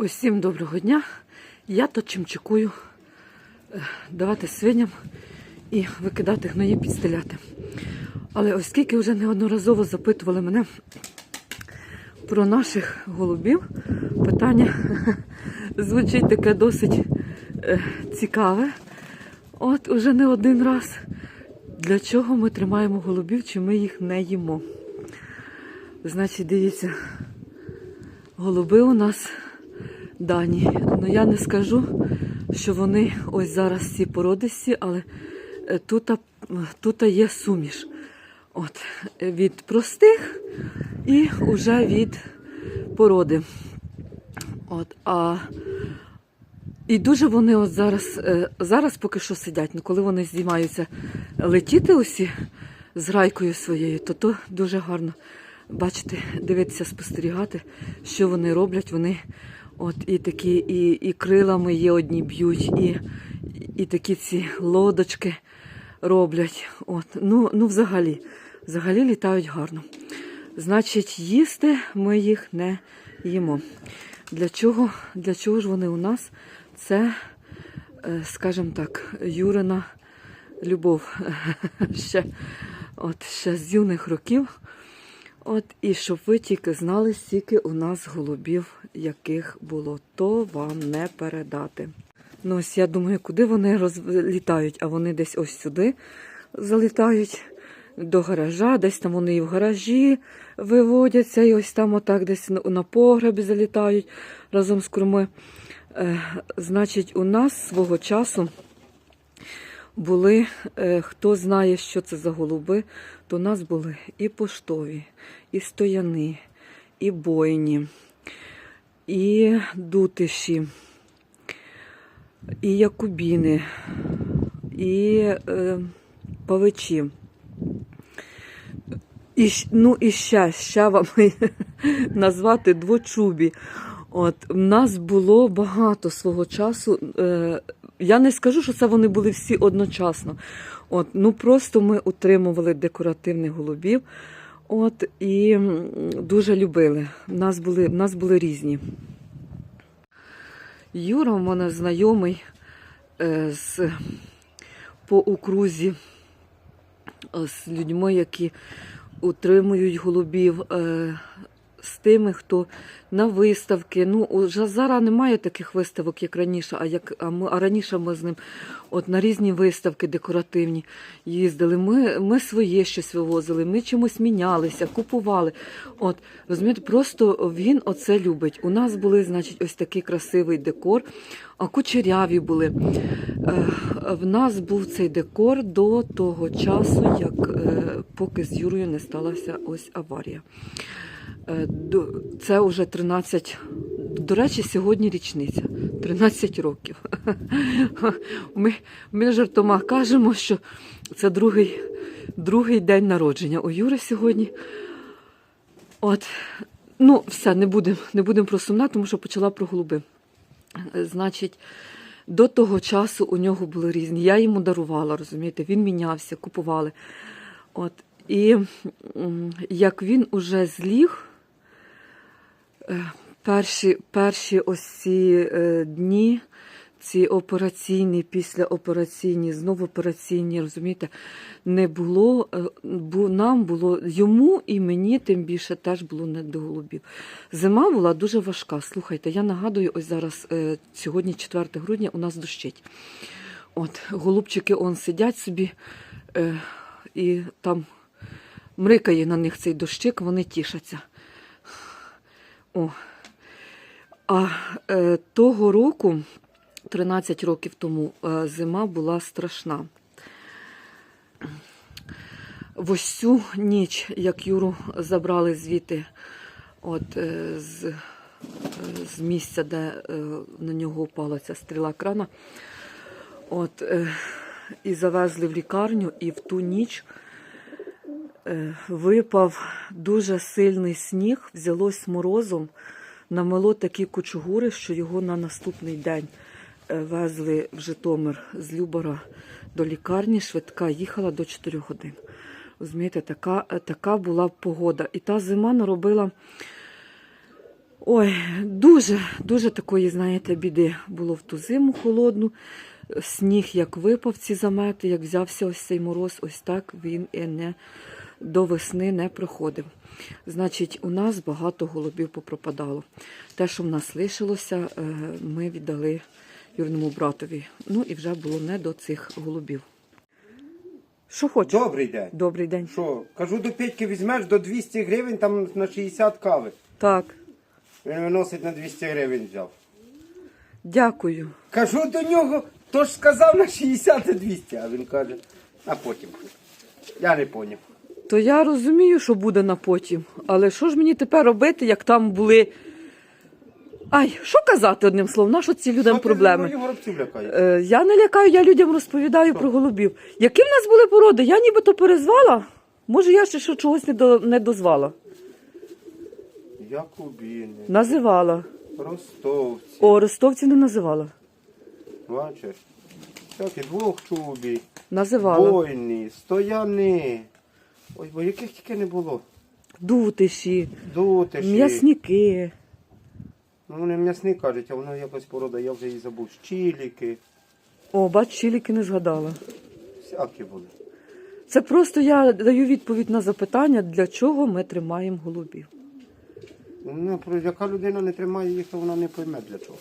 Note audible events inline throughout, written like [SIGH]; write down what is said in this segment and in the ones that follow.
Усім доброго дня. Я тут чимчикую е, давати свиням і викидати гної підстеляти. Але оскільки вже неодноразово запитували мене про наших голубів, питання [LAUGHS] звучить таке досить е, цікаве. От уже не один раз. Для чого ми тримаємо голубів, чи ми їх не їмо? Значить, дивіться, голуби у нас дані. Ну я не скажу, що вони ось зараз всі породисті, але е, тут, тут є суміш. От, від простих і вже від породи. От, а, і дуже вони от зараз, е, зараз поки що сидять. Ну, коли вони здіймаються летіти усі з грайкою своєю, то то дуже гарно бачити, дивитися, спостерігати, що вони роблять. Вони от і такі, і, і крилами є одні б'ють, і, і такі ці лодочки роблять. От, ну, ну взагалі, взагалі літають гарно. Значить, їсти ми їх не їмо. Для чого, для чого ж вони у нас? Це, е, скажімо так, Юрина любов [LAUGHS] ще, от, ще з юних років. От, і щоб ви тільки знали, скільки у нас голубів, яких було, то вам не передати. Ну, ось я думаю, куди вони розлітають, а вони десь ось сюди залітають до гаража, десь там вони і в гаражі виводяться, і ось там отак десь на- погребі залітають разом з курми. Е, значить, у нас свого часу були, е, хто знає, що це за голуби, то у нас були і поштові, і стояни, і бойні, і дутиші, і якубіни, і е, павичі. І, ну і ще, ще вам [LAUGHS] назвати двочубі. От, в нас було багато свого часу. Е, я не скажу, що це вони були всі одночасно. От, ну просто ми утримували декоративних голубів. От, і дуже любили. В нас були, в нас були різні. Юра в мене знайомий е, з, по окрузі е, з людьми, які утримують голубів, е, з тими, хто на виставки. Ну, уже зараз немає таких виставок, як раніше, а як а, ми, а раніше ми з ним от на різні виставки декоративні їздили. Ми, ми своє щось вивозили, ми чимось мінялися, купували. От, розумієте, просто він оце любить. У нас були, значить, ось такий красивий декор, а кучеряві були. Е, В нас був цей декор до того часу, як е, поки з Юрою не сталася ось аварія. Е, Це вже 13, до речі, сьогодні річниця, 13 років. [LAUGHS] Ми, ми жартома кажемо, що це другий, другий день народження у Юри сьогодні. От, ну, все, не будемо не будем про сумна, тому що почала про голуби. Е, Значить, до того часу у нього були різні. Я йому дарувала, розумієте, він мінявся, купували. От, і як він уже зліг, е, перші, перші ось ці е, дні, ці операційні, післяопераційні, знову операційні, розумієте, не було, е, бу, нам було, йому і мені тим більше теж було не до голубів. Зима була дуже важка. Слухайте, я нагадую, ось зараз, сьогодні 4 грудня, у нас дощить. От, голубчики он сидять собі, і там мрикає на них цей дощик, вони тішаться. О. А е, того року, 13 років тому, е, зима була страшна. В ось цю ніч, як Юру забрали звідти, от, е, з, е, з місця, де е, на нього упала ця стріла крана, от, е, і завезли в лікарню, і в ту ніч випав дуже сильний сніг, взялось морозом, намело такі кучугури, що його на наступний день е, везли в Житомир з Любора до лікарні. Швидка їхала до 4 годин. Розумієте, така, е, така була погода. І та зима наробила Ой, дуже, дуже такої, знаєте, біди було в ту зиму холодну. Сніг як випав ці замети, як взявся ось цей мороз, ось так він і не до весни не проходив. Значить, у нас багато голубів попропадало. Те, що в нас лишилося, е, ми віддали Юрному братові. Ну і вже було не до цих голубів. Що хочеш? Добрий день. Добрий день. Що, кажу, до Петьки візьмеш до 200 гривень, там на 60 кави. Так, Він виносить на 200 гривень взяв. дякую. Кажу до нього, то ж сказав на 60 а 200, а він каже, а потім. Я не поняв. То я розумію, що буде на потім. Але що ж мені тепер робити, як там були. Ай, що казати одним словом, на що ці людям Що проблеми? Е, я не лякаю, я людям розповідаю про голубів. Які в нас були породи? Я нібито перезвала. Може, я ще що чогось не, до, не дозвала. Якубіни, Називала. ростовці. О, ростовців не називала. Бачиш? Всякі двохчубі, Називала. бойні, стояни. Ой, бо яких тільки не було. Дутиші, Дутиші. м'ясники. Ну, вони м'ясні кажуть, а воно якось порода, я вже її забув. Щіліки. О, бач, чиліки не згадала. Всякі були. Це просто я даю відповідь на запитання, для чого ми тримаємо голубів. Ну, про яка людина не тримає їх, то вона не пойме для чого.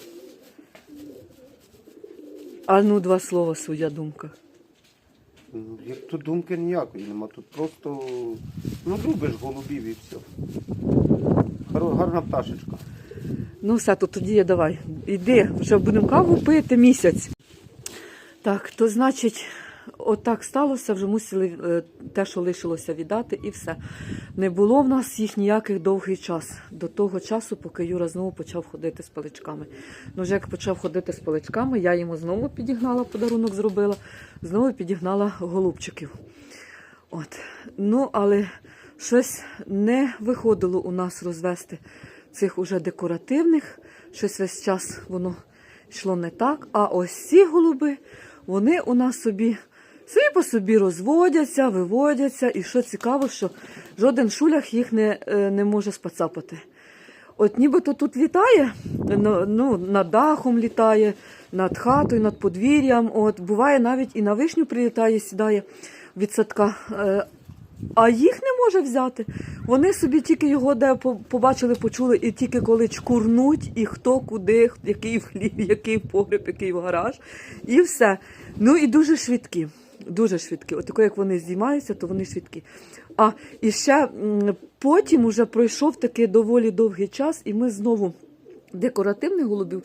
А ну, два слова, своя думка. Як тут думки ніякої нема, тут просто ну любиш голубів і все. Гарна, пташечка. Ну, все, то тоді я давай. Іди, вже будемо каву пити місяць. Так, то значить, отак сталося, вже мусили е, те, що лишилося віддати, і все. Не було в нас їх ніяких довгий час. До того часу, поки Юра знову почав ходити з паличками. Ну, вже як почав ходити з паличками, я йому знову підігнала подарунок, зробила, знову підігнала голубчиків. От. Ну, але щось не виходило у нас розвести цих уже декоративних. Щось весь час воно йшло не так. А ось ці голуби, вони у нас собі собі по собі розводяться, виводяться. І що цікаво, що жоден шулях їх не, е, не може спацапати. От нібито тут літає, ну, над дахом літає, над хатою, над подвір'ям. От, буває навіть і на вишню прилітає, сідає від садка. Е, А їх не може взяти. Вони собі тільки його де побачили, почули, і тільки коли чкурнуть, і хто куди, який в хлів, який в погреб, який в гараж, і все. Ну і дуже швидкі. Дуже швидкі. От як вони здіймаються, то вони швидкі. А і ще потім уже пройшов такий доволі довгий час, і ми знову декоративних голубів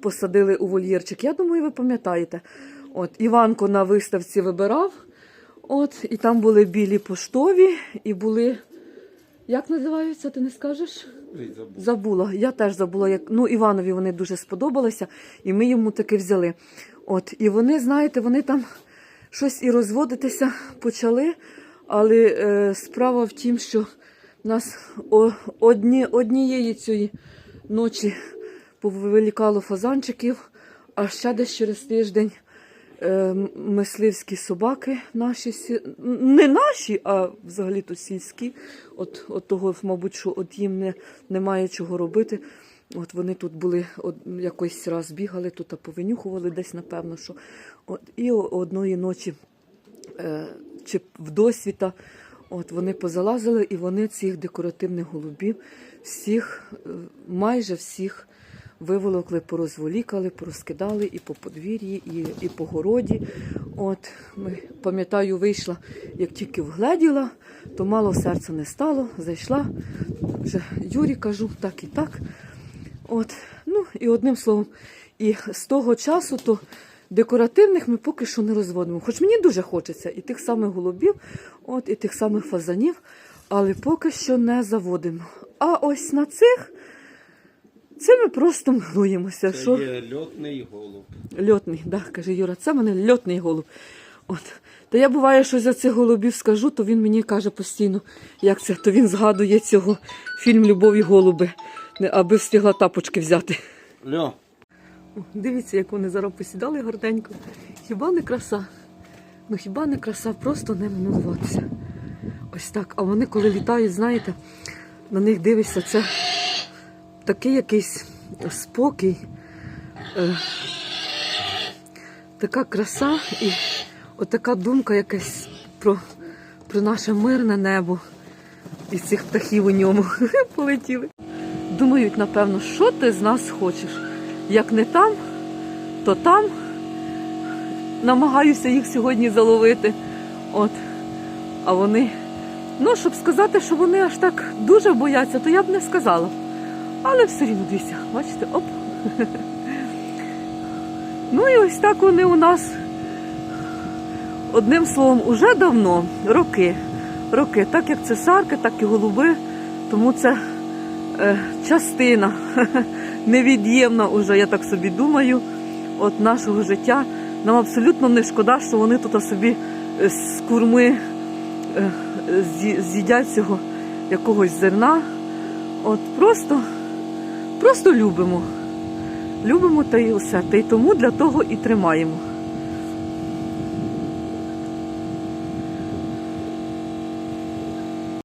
посадили у вольєрчик. Я думаю, ви пам'ятаєте. От Іванко на виставці вибирав. От, і там були білі поштові, і були. Як називаються, ти не скажеш? Забула. Я теж забула. Як... Ну, Іванові вони дуже сподобалися, і ми йому таки взяли. От, і вони, знаєте, вони там щось і розводитися почали. Але е, справа в тім, що нас одні, однієї цієї ночі повилікало фазанчиків, а ще десь через тиждень е, мисливські собаки наші, не наші, а взагалі-то сільські. От, от того, мабуть, що от їм не, немає чого робити. От вони тут були якось раз бігали, тут повинюхували десь, напевно, що. От, і одної ночі е, чи в досвіта. От вони позалазили, і вони цих декоративних голубів всіх, е, майже всіх виволокли, порозволікали, порозкидали і по подвір'ї, і, і по городі. От ми пам'ятаю, вийшла, як тільки вгледіла, то мало серця не стало. Зайшла вже Юрі кажу, так і так. От, ну і одним словом, і з того часу то декоративних ми поки що не розводимо. Хоч мені дуже хочеться і тих самих голубів, от, і тих самих фазанів, але поки що не заводимо. А ось на цих це ми просто милуємося. Це що... є льотний голуб. Льотний, да, каже Юра, це мене льотний голуб. От. Та я буває, що за цих голубів скажу, то він мені каже постійно, як це, то він згадує цього фільм Любов і голуби, аби встигла тапочки взяти. Льо, О, Дивіться, як вони зараз посідали гарненько. Хіба не краса? Ну хіба не краса, просто не милуватися. Ось так. А вони, коли літають, знаєте, на них дивишся, це такий якийсь спокій, е, така краса і отака думка якась про, про наше мирне небо і цих птахів у ньому [LAUGHS] полетіли. Думають, напевно, що ти з нас хочеш? Як не там, то там. Намагаюся їх сьогодні заловити. От. А вони, ну, щоб сказати, що вони аж так дуже бояться, то я б не сказала. Але все рівно дивіться, бачите, оп. [LAUGHS] Ну і ось так вони у нас. Одним словом, уже давно, роки. Роки, так як цесарки, так і голуби. Тому це частина [LAUGHS] невід'ємна уже, я так собі думаю, от нашого життя. Нам абсолютно не шкода, що вони тут собі е, з курми е, з'їдять цього якогось зерна. От просто, просто любимо. Любимо та й усе. Та й тому для того і тримаємо.